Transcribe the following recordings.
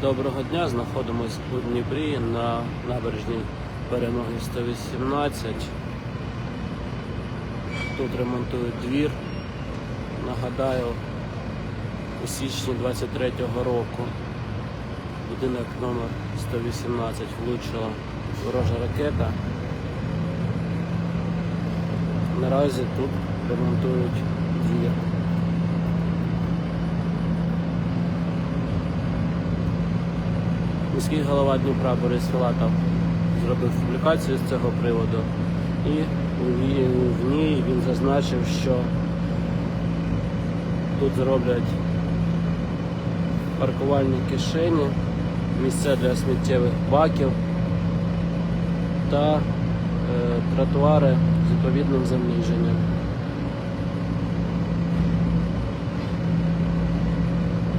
Доброго дня, знаходимось у Дніпрі на набережній перемоги 118. Тут ремонтують двір. Нагадаю, у січні 23-го року будинок номер 118 влучила ворожа ракета. Наразі тут ремонтують двір. Міський голова Дніпра Борис Філатов зробив публікацію з цього приводу, і в ній він зазначив, що тут зроблять паркувальні кишені, місця для сміттєвих баків та е, тротуари з відповідним замніженням.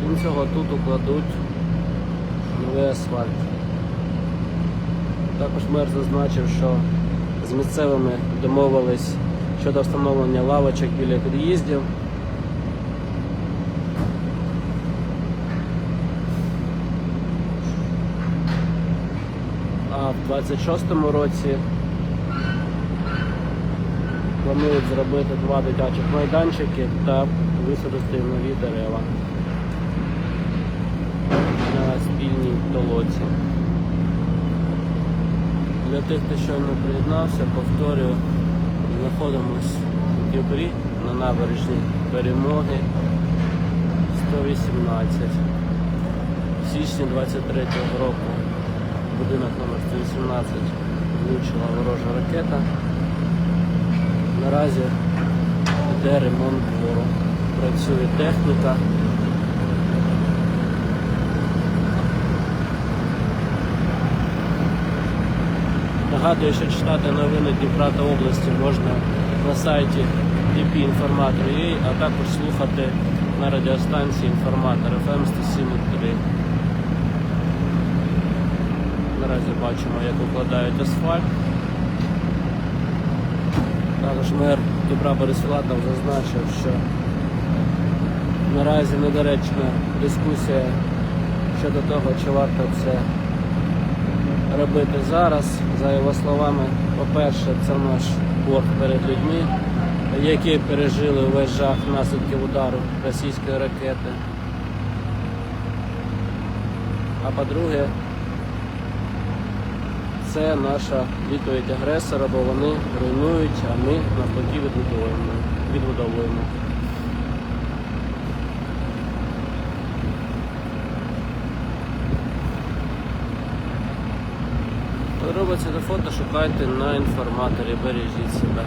Крім цього, тут укладуть новий асфальт. Також мер зазначив, що з місцевими домовились щодо встановлення лавочок біля під'їздів. А в 26-му році планують зробити два дитячих майданчики та висадити нові дерева на спільній толоці. Для тих, хто щойно приєднався, повторюю, знаходимось у Дніпрі на набережній перемоги 118. В січні 23-го року будинок номер 118 влучила ворожа ракета. Наразі йде ремонт двору. Працює техніка. Нагадую, що читати новини Дніпра та області можна на сайті dpinformator.ua, а також слухати на радіостанції інформатор FM 107.3. Наразі бачимо, як укладають асфальт. Також мер Дніпра Борис Філатов зазначив, що наразі недоречна дискусія щодо того, чи варто це робити зараз. За його словами, по-перше, це наш борг перед людьми, які пережили увесь жах наслідків удару російської ракети. А по-друге, це наша відповідь агресора, бо вони руйнують, а ми навпаки відбудовуємо. відбудовуємо. Подробиці до фото шукайте на інформаторі, бережіть себе.